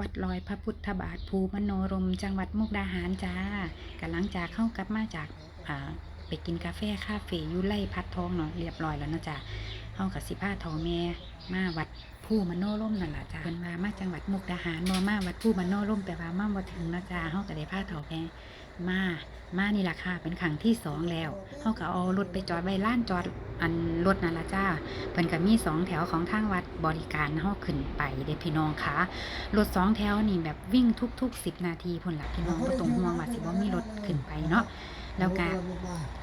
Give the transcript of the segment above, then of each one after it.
วัดลอยพระพุทธบาทภูมโนรม จังหวัดมุกดาหารจ้ากำลังจากเข้ากลับมาจากอ่าไปกินกาแฟคาเฟ่ยุไล่พัดทองเนาะเรียบร้อยแล้วเนาะจ้าเฮากับสิพาทอแม่มาวัดผู้มโนรมนั่นแหละจ้าเป็นวามาจังหวัดมุกดาหารมามาวัดผู้มโนรมแปลว่ามาบ่ถึงนะจ้าเฮากับได้พาทอแม่ มามานี่ล่ะค่ะ เป็นครั้งที่สองแล้วเฮาก็เอารถไปจอดไว้ล้านจอดอันรถนั่นละจ้าเพิ่นก็มีสองแถวของทางวัดบริการเฮาขึ้นไปเด้พี่น้องค่ะรถสองแถวนี่แบบวิ่งทุกๆ10นาทีพุ่นละพี่น้องก็ตรงห่วงว่าสิบ่มีรถขึ้นไปเนาะแล้วก็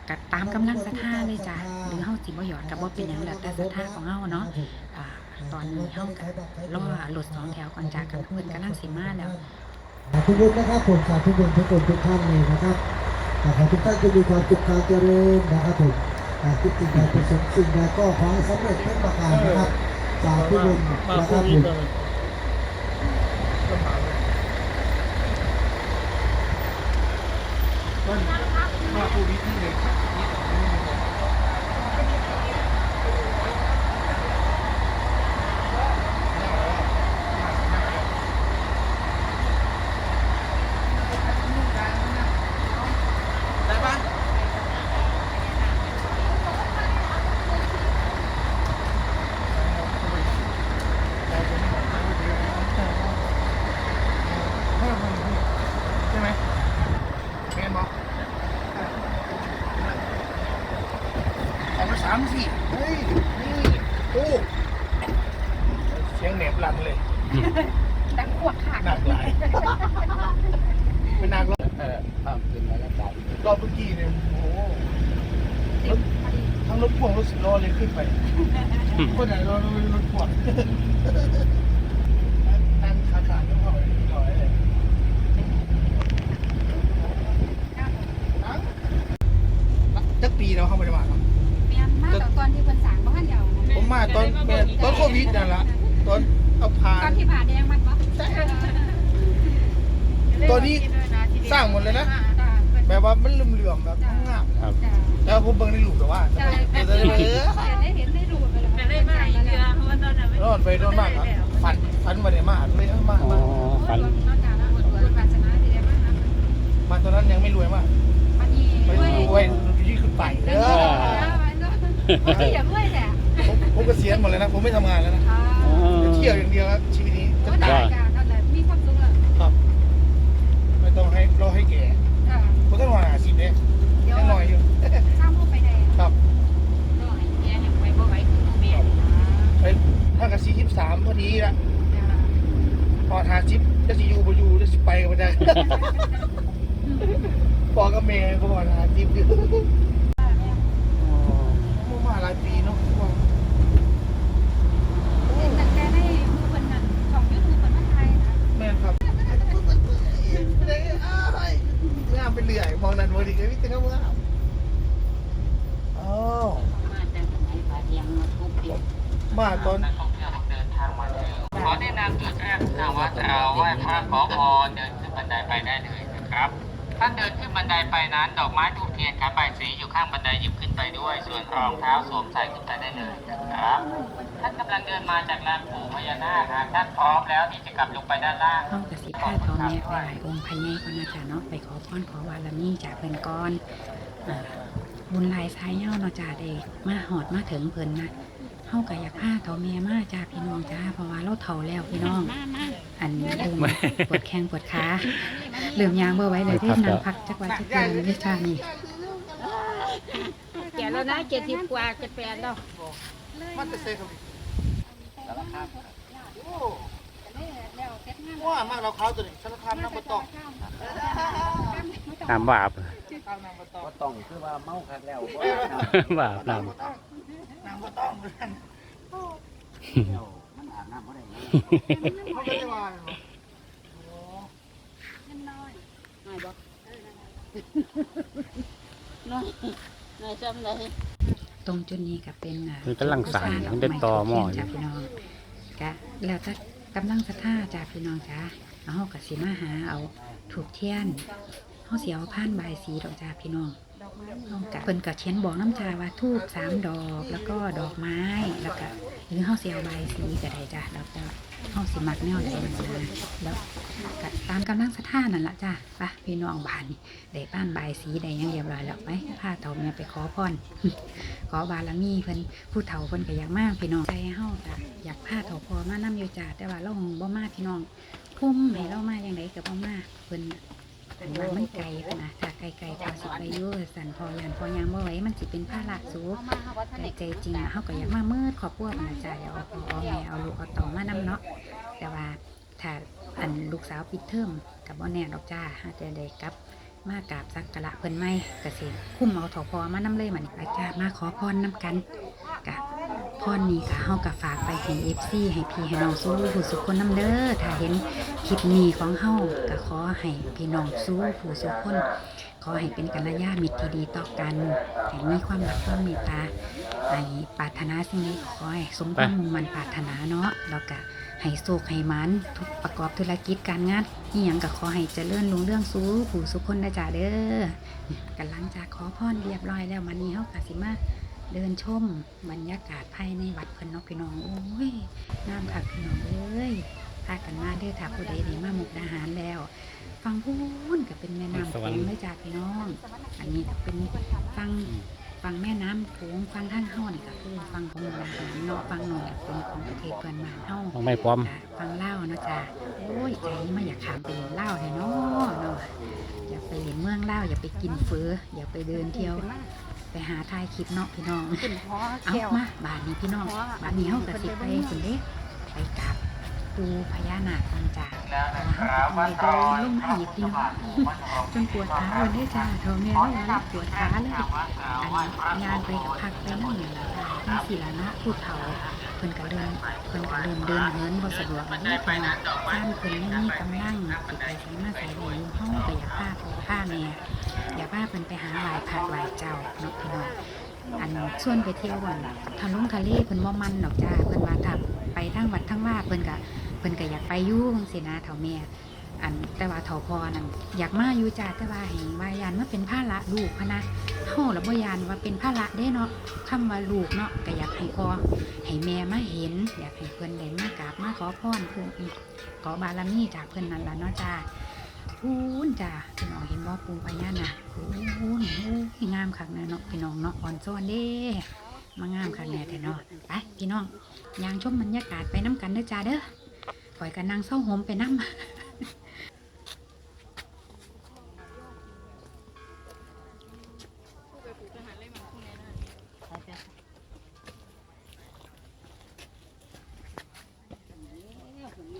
กตามกำลังศรัทธาเลยจ้ะหรือเฮาสิบ่หยอดก็บ่เป็นหยังแล้วแต่ศรัทธาของเฮาเนาะตอนนี้เฮาก็รอรถสองแถวก่อนจ้ะกันเพิ่นกำลังสิมาแล้ว ทุกคนนะครับผมสาธุชนทุกคนทุกท่านเลยนะครับขอให้ทุกท่านจะมีความสุขการเจริญนะครับผมอ่าคิดสิ่งใดประสงค์สิ่งใดก็ขอให้สำเร็จทุกประการนะครับสาธุชนนะครับผม มาปูวิทย์นี่เลย ได้ปะใช่ไหมแมนบอกเอามาสามสี่เฮ้ย นี่โอ้เสียงเหน็บหลังเลย ดังขวดค่ะ หนักหลายเป็นหนักรอบ เออภาพขึ้นมาแล้วกัน รอบเมื่อกี้เนี่ยโอ้โหรถ ทั้งรถพ่วงรถสิบล้อเลยขึ้นไปคนไหนรถรถพ่วงนั่งขาขาดก็พอเลยร้อยเลยจักปีแล้วเข้ามาได้มาครับเมียนมาตอนตอนที่เพิ่นสร้างบ้านเดียวนะผมมาตอนแม่ตอนโควิดนั่นละตอนเอาผ่าตอนนที่ผ่าแดงมันบ่ใช่ตอนนี้สร้างหมดเลยนะแบบว่ามันเหลื่อมๆแบบงามครับแล้ว ผมเบิ่งในรูปแต่ว่าใช่เออจะได้ไปเออได้เห็นได้ดูไปแล้วแต่ได้มาอีกเดือนเพราะว่าตอนนั้นนอนไปนอนมากครับฝันฝันวันไหนมาเลยเอามาอ๋อมาฝันนอกจากนั้นบุญวาสนาที่ได้มาหามาตอนนั้นยังไม่รวยมากวันนี้ไปด้วยรวยยิ่งขึ้นไปเอเอออที่อย่าด้วยแหละผมผมเกษียณหมดเลยนะ ผมไม่ทำงานแล้วนะอ๋อจะเที่ยวอย่างเดียวครับชีวิตนี้จะก็ได้ตายจ้ะนั่นแหละมีความสุขแล้วครับ ไม่ต้องให้รอให้แก่ จ้ะ ผมต้องรอหาสิบเนี่ย เดี๋ยว ยังหน่อยอยู่ ข้ามเข้าไปใน ครับ น้อยแย่ยังไปบ่ไหวคือแม่นี่นะ ไปถ้ากับสี่สิบสามพอดีละพอหาสิบจะสิอยู่บ่อยู่จะสิไปกับมันจะ พอกับเมย์พ อหาสิบอยู่มาหลายปีเนาะว่าแต่แกได้มือเพิ่นนั่นช่อง YouTube เพิ่นมาถ่ายนะแม่นครับเลยอ้ายงามไปเรื่อยมองนั่นมองนี่ก็วิจารณ์งามอ๋อมาแต่สมัยป่าเดียงมาทุกปีมาตอนขอแนะนำจุดแรกทางวัดจะเอาไหว้พระขอพรเดินขึ้นบันไดไปได้เลยนะครับท่านเดินขึ้นบันไดไปนั้น ดอกไม้ทูบเที ยนครับใบายสีอยู่ข้างบันไดหยิบขึ้นไปด้วย ส่วนรองเท้าสวมใส่ขึ้นไปได้เลยนะครับ ท่านกำลังเดินมาจากลานปู่พญานาคหากท่านพร้อมแล้วที่จะกลับลงไปด้านล่างเข้ากับสิผ้าทองแม่ไปหลายองค์พญายก่อนนะจ๊ะเนาะไปขอพรขอวาระมีจากเพิ่นก่อนอ่าบุญหลายสายเฮาเนาะจ้าเด้มาหอดมาถึงเพิ่นนะเฮาก็อยากพาเฒ่าแม่มาจ้าพี่น้องจ้าเพราะว่าเราเฒ่าแล้วพี่น้อง อันนี้เริ่มปวดแข้งปวดขาเริ่มยางบ่ไหว้เลยที่นั่งพักจักวันจักวันวิชานี่ แก่แล้วนะเจ็ดสิบกว่าเจ็ดแปดแล้วมันจะเซ่ครับโอ้ว่ามากเราเขาตัวนี้สารคามน้ำบะตองน้ำบาปข้าวน้ำบะตองก็ต้องคือว่าเมาคักแล้วบาปน้น้ำบะตองน้ำบะตองเหมือนกันมันอาบน้ำบ่ได้เขาไม่ได้ว่าหรอโอ้นายบอกน้อย น้อยจำเลยตรงจุดนี้ก็เป็นอ่ามันกำลังสั่นมันได้ต่อหม้ออจ้ายู่พี่น้องก็แล้วแต่กำลังศรัทธาจ้าพี่น้องจ้าเอาเฮาก็สิมาหาเอาถูกเทียนเฮาสิเอาผ่านใบายสีดอกจ้าพี่น้อง เฮาก็เพิ่นก็เขียนบอกน้ำจาว่าทูบสามดอกแล้วก็ดอกไม้แล้วก็หรือเฮาสิเอาใบสีก็ได้จ้าแล้วก็เฮาสิมักแนวใดนะแล้วก็ตามกำลังศรัทธานั่นละจ้าไปพี่น้องบ้านนี่ได้บ้านใบสีได้ยังเรียบร้อยแล้วไปพาเต่าเมียไปขอพรขอบารมีเพิ่นผู้เฒ่าเพิ่นก็อยากมากพี่น้องใจเฮาจ้ะอยากพาเฒ่าพอมานํอยู่จ้าแต่ว่าเราบ่มาพี่น้องพุ่มให้เรามาอย่างไดก็บ่มาเพิ่น อันว่ามันไกลพะนะถ้าไกลๆพอสิไปอยู่สันพอยานพอยางบ่ไหวมันสิเป็นภาระสูงแต่ใจจริงอะเขาก็อยากมาเมื่อขอบพวกนะจ๊ะอยากเอาพ่อเอาแม่เอาลูกเอาต่อมานำเนาะแต่ว่าถ้าอันลูกสาวปิดเทอมกับบ่แน่ดอกจ้าอาจจะได้กลับมากราบสักการะเพิ่นไม่กสิคุ้มเอาถอพอมานำเลยมันอาจารย์มาขอพรน้ำกันกะ พรนี้กะเฮากะฝากไปให้ FC ให้พี่ให้น้องสู้ผู้สุขคนนํเด้อถ้าเห็นคลิปนี้ของเฮากะขอให้พี่น้องสู้ผู้สุขคนขอให้เป็นกัลยาณมิตรที่ดีต่อกันให้มีความรักความเมตตาไอ้ปรารถนาสิ่งนี้ขอให้สมความมุ่งมันปรารถนาเนาะแล้วก็ให้โศกให้มันทุกประกอบธุรกิจการงานนี่ยังก็ขอให้เจริญรุ่งเรื่องสู้ผู้สุขคนนะจ๊ะเด้อกำลังจากขอพรเรียบร้อยแล้วมันนี้เฮากะสิมา เดินชมบรรยากาศภายในวัดเพิ่นเนาะพี่น้องโอ้ยงามคักพี่น้องเอ้ยพากันมาเด้อถ้าผู้ใดได้มามุกดาหารแล้ว ฟังพูนก็เป็นแม่น้ำโขงเลยจ้ะพี่น้อง อันนี้ก็เป็นฟังฟังแม่น้ำโขงฟังท่านเฮานี่ก็คือฟังของมุกดาหารเนาะฟังหน่อยเป็นของประเทศเพื่อนบ้านเฮาต้องไม่พร้อมจ้ะฟังเล่าวเนาะจ้ะโอ้ยใจนี่มาอยากขามไปเล่นเล่าวเลยเนาะเนาะอยากไปเห็นเมืองเล่าวอยากไปกินเฟออยากไปเดินเที่ยว ไปหาทายคลิปเนาะพี่น้องขึ้นพอเอาแก้ว มาบาทนี้พี่น้องบาทนี้เฮาก็สิไปคนเด้ไปกราบดูพญานาคกันจ้ะแล้วนะครับไปว่าเดินลงมาอีกพี่น้องจนปวดขาเลยเด้อจ้าเท่าแม่เราแล้วปวดขาเลย อันยางไปกับพักไปนั่งอย่างไรนี่สิละนะผู้เฒ่าเพิ่นก็เดินเพิ่นก็เริ่มเดินเหินบ่สะดวกแล้วนี่เพิ่นข้ามเพิ่นไม่มีกำลังสิไปใช้มาใส่ในอยู่ห้อง ก็อยากพาพ่อพาแม่อยากพาเพิ่นไปหาไหว้พระไหว้เจ้าเนาะพี่น้องอันส่วนไปเที่ยววันทะลุงทะเลเพิ่นบ่มันดอกจ้าเพิ่นว่าถ้าไปทั้งวัดทั้งว่าเพิ่นก็เพิ่นก็อยากไปอยู่จังซี่นะเฒ่าแม่อันแต่ว่าเฒ่าพอนั่นอยากมาอยู่จ้าแต่ว่าให้ว่ายานมาเป็นภาระลูกพะนะเฮาละบ่ยานว่าเป็นภาระเด้เนาะคำว่าลูกเนาะก็อยากให้พ่อให้แม่มาเห็น อยากให้เพิ่นได้มากราบมาขอพรเพิ่นอีกขอบารมีจากเพิ่นนั่นล่ะเนาะจ้า พูนจ้าพี่น้องเห็นบ่ปูพญานาคพูนโอ้ยงามคักแน่เนาะพี่น้องเนาะอ่อนซ้อนเด้มางามคักแน่แท้เนาะไปพี่น้องยางชมบรรยากาศไปน้ำกันเด้อจ้าเด้อปล่อยกันนางเศร้าโหมไปน้ำ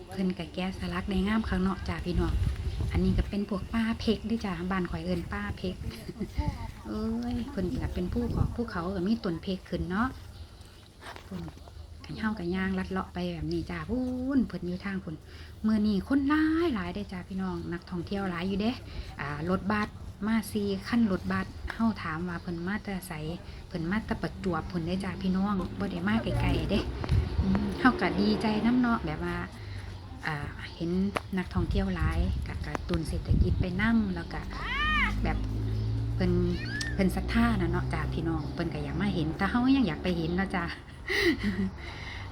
เพิ่นกับแกะสลักในงามข้างนอกจ้าพี่น้อง อันนี้ก็เป็นพวกป้าเพกด้วยจ้าบ้านข่อยเอิญป้าเพกเอ้ยเพิ่นก็เป็นผู้ของผู้เขาก็มีต้นเพกขึ้นเนาะพุ่นกันเฮากันย่างลัดเลาะไปแบบนี้จ้าพุ่นเพิ่นอยู่ทางพุ่นเมื่อนี้คนหลายหลายได้จ้าพี่น้องนักท่องเที่ยวหลายอยู่เด้อ่ารถบัสมาซีขั้นรถบัสเฮาถามว่าเพิ่นมาแต่ไสเพิ่นมาแต่ประจวบพุ่นได้จ้าพี่น้องบ่ได้มาไกลๆเด้อเฮาก็ดีใจน้ำเนาะแบบว่า เห็นนักท่องเที่ยวหลายกับกระตุนเศรษฐกิจไปนั่แล้วก็แบบเพิ่นเพิ่นศรัทธานะเนาะจ้าพี่น้องเพิ่นก็อยากมาเห็นแต่เฮายังอยากไปเห็นเนาะจ้า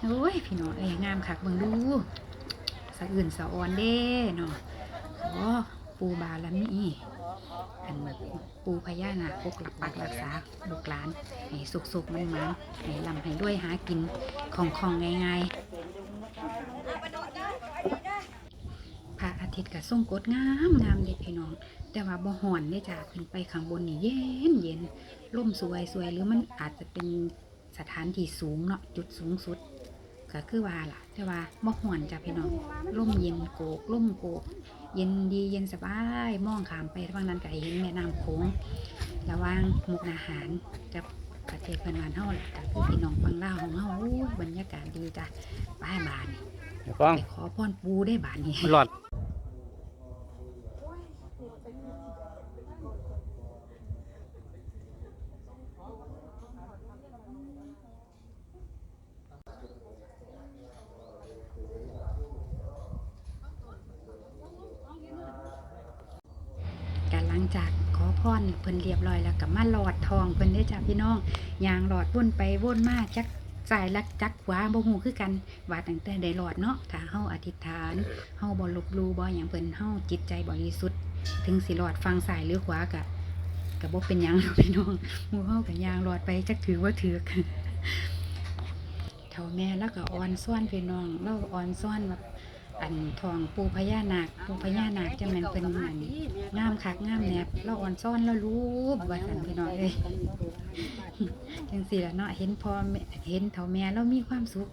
โอ้ยพี่น้องเอ้ยงามคักเบิ่งดูสะอื่นสะออนเด้เนาะขอปูบารมีอันปูพญานาคปกปักรักษาลูกหลานให้สุขๆมันมันๆให้ลำให้ด้วยหากินของของง่ายๆ พระอา ทิตย์กับส่งกดงามงามเด็ดพี่น้อง แต่ว่าบ่ห่อนเด้จ้าขึ้นไปข้างบนนี่เย็นเย็นร่มสวยสวยหรือมันอาจจะเป็นสถานที่สูงเนาะจุดสูงสุดก็คือว่าล่ะ แต่ว่าบ่ห่อนจ้าพี่น้องร่มเย็นโกกร่มโกก เย็นดีเย็นสบายมองขามไปทางนั้นก็เห็นแม่น้ำโขงระหว่างมุกนาหารกับประเทศเพื่อนบ้านเฮาล่ะก็คือพี่น้องฟังเล่าวของเฮาโอ้ยบรรยากาศดีจ้ะป้ายบานนี่เดี๋ยวฟังไปขอพรปูได้บานนี้มันหลอด การหลังจากขอพรเพิ่นเรียบร้อย แล้วก็มาหลอดทองเพิ่นได้อจ้าพี่น้องยางหลอดวนไปวนมาจักสายลักจักขวาบ่ฮู้คือกันว่าตั้งแต่ได้รอดเนาะถ้าเฮาอธิษฐานเฮาบ่ลบหลู่บ่หยังเพิ่นเฮาจิตใจบริสุทธิ์ถึงสิรอดฟังซ้ายหรือขวาก็ก็บ่เป็นหยังหรอกพี่น้องหมู่เฮาก็ย่างรอดไปจักถือว่าถือกเท่าแม่แล้วก็อ่อนซ้อนพี่น้องเราอ่อนซ้อนแบบ อันทองปูพญานาคปูพญานาคจะแม่นเป็นอันงามคักงามแนบเราอ่อนซ้อนแล้วรู้ว่าซั่นพี่น้องเอ้ยจังสี่ละเนาะเห็นพ่อแม่เห็นเฒ่าแม่เรามีความสุข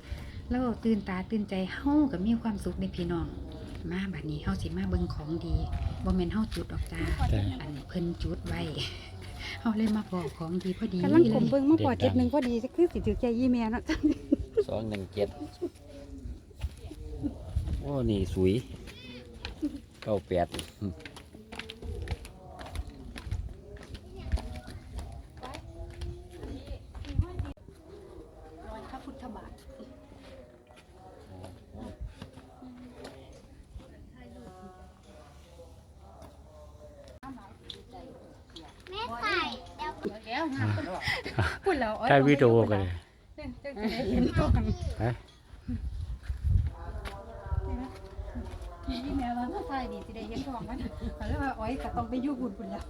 เราตื่นตาตื่นใจเฮาก็มีความสุขในพี่น้องมาบัดนี้เฮาสิมาเบิ่งของดีบ่แม่นเฮาจุดออกจ้าแต่อันเพิ่นจุดไว้เฮาเลยมาพอของดีพอดีกำลังเลกลมยเบิ่งมาพอเจ็ดหนึ่งพอดีจะคือสิถือใจยี่แม่เนาะสองหนึ่งเจ็ดโอ้นี่สุยเก้าแปดรอยพระพุทธบาทแล้วงามพูดแล้วใช้วิดีโอกันเลย เห็นก่อน ฮะนี่แม่ว่ามาใส่ดีสิได้เห็นของมันเขาเลยว่าอ้อยก็ต้องไปอยู่บุญพุ่นแล้ว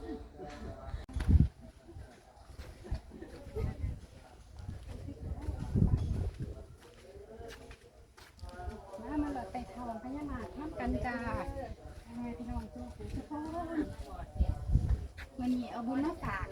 มามาหลอดไปทองพญานาคน้ำกันจ้าทำไมพี่น้องทุกคนทุกคนวันนี้เอาบุญมาฝาก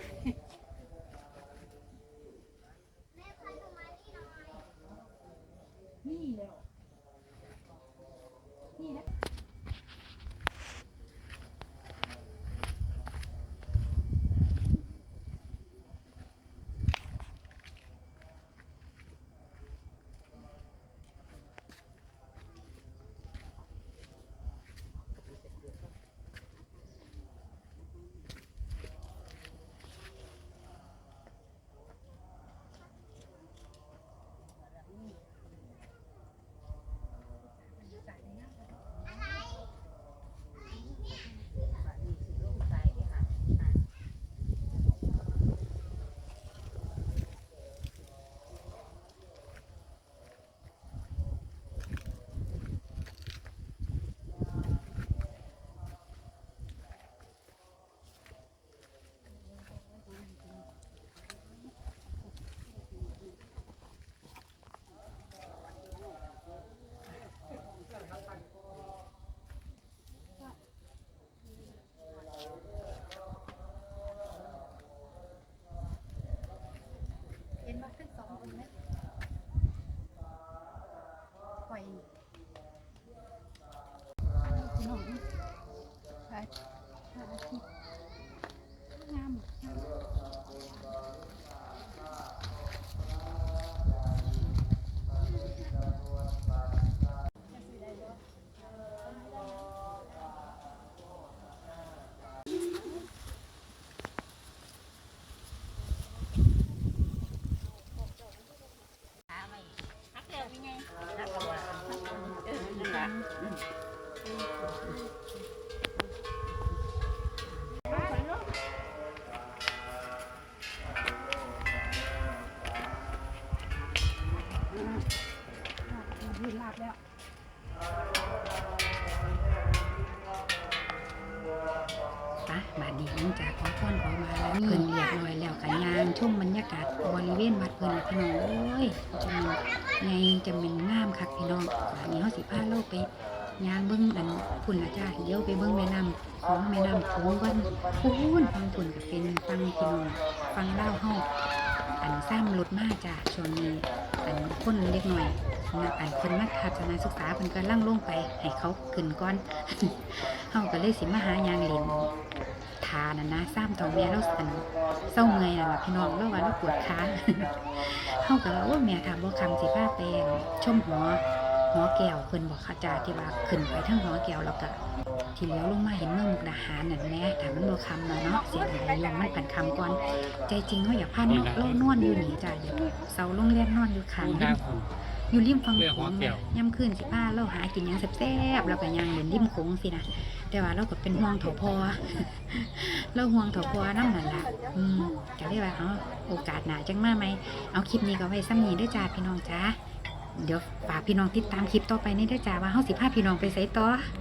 ไงน จะเป็นงามคักพี่น้องนี้เฮาสิพาเราไปยางเบิ่งอันพุ่นละจ้าเดี๋ยวไปเบิ่งแม่น้ำของแม่น้ำโขงกันพูนฟังพุ่นก็เป็นฟังพี่น้องฟังเล่าเฮาอันสร้างรถมาจ้าช่วงนี้อันคนเล็กหน่อยนะอันเพิ่นมาทัศนศึกษาเพิ่นก็ลั่งลงไปให้เขาขึ้นก่อนเฮาก็เลยสิมาหายางเล่นทานะนะซ้ำทองแม่เราสันเศร้าเมื่อยน่ะล่ะพี่น้องเราว่าเราปวดขา เฮาก็ว่าแม่ถามว่าคำสิผ้าแปลงชมหัวหัวแก้วเพิ่นบอกขาจาที่ว่าขึ้นไปทั้งหัวแก้วแล้วก็ที่เลี้ยวลงมาเห็นเมืองมุกดาหารนั่นแหละถามมันบ่คำมาเนาะเสียดายยังมันผันคำก่อนใจจริงเฮาอยากพาเนาะเรานอนอยู่นี่จ้ะอย่าเศร้าลงเรียนนอนอยู่ข้างดูหนึน้างคนอยู่ริมฝั่งเรื่องโขงแก้เนี่ยวย่ำคืนสิพาเราหากินยังแซ่บๆแล้วก็ย่างเล่นริมโขงสินะแต่ว่าเราก็เป็นห่วงเถาพอ เราห่วงเถาพอน้ำนั่นล่ะอืมก็เลยว่าเอาโอกาสหนาจังมาไหม เอาคลิปนี้ก็ไว้ซ้ำนี้ด้วยจ้าพี่น้องจ้าเดี๋ยวฝากพี่น้องติดตามคลิปต่อไปนี่ด้วยจ้าว่าเฮาสิพาพี่น้องไปไสต่อ